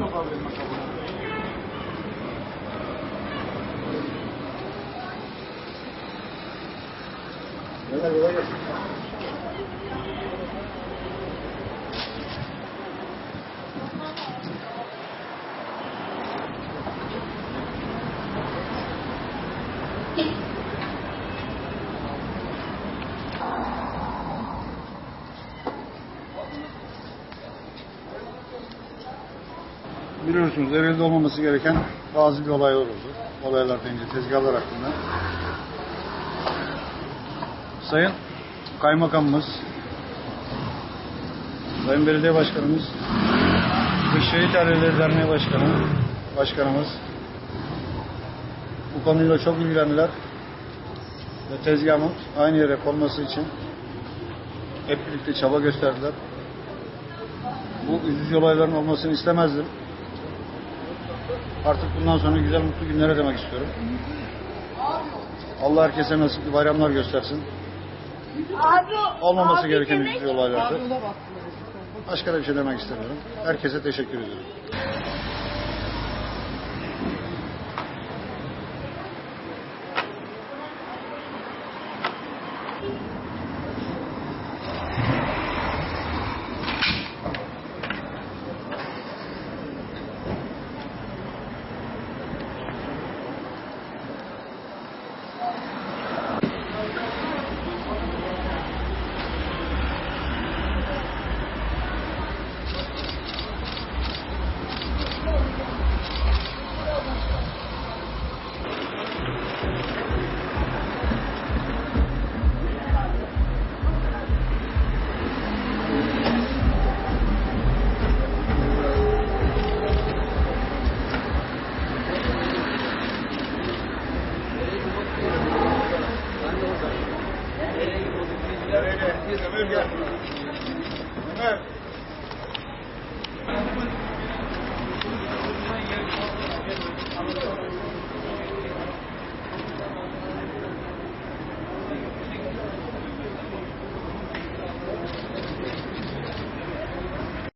うん。Biliyorsunuz Ereğli'de olmaması gereken bazı bir olaylar oldu. Olaylar deyince tezgahlar hakkında. Sayın Kaymakamımız, Sayın Belediye Başkanımız, Kırşehir Aileleri Derneği Başkanı, Başkanımız bu konuyla çok ilgilendiler ve tezgahın aynı yere konması için hep birlikte çaba gösterdiler. Bu üzücü olayların olmasını istemezdim. Artık bundan sonra güzel mutlu günlere demek istiyorum. Allah herkese nasipli bayramlar göstersin. Abi, Olmaması abi gereken demek üzücü olaylardı. Başka da bir şey demek istemiyorum. Herkese teşekkür ediyorum. Ömer gel. Ömer.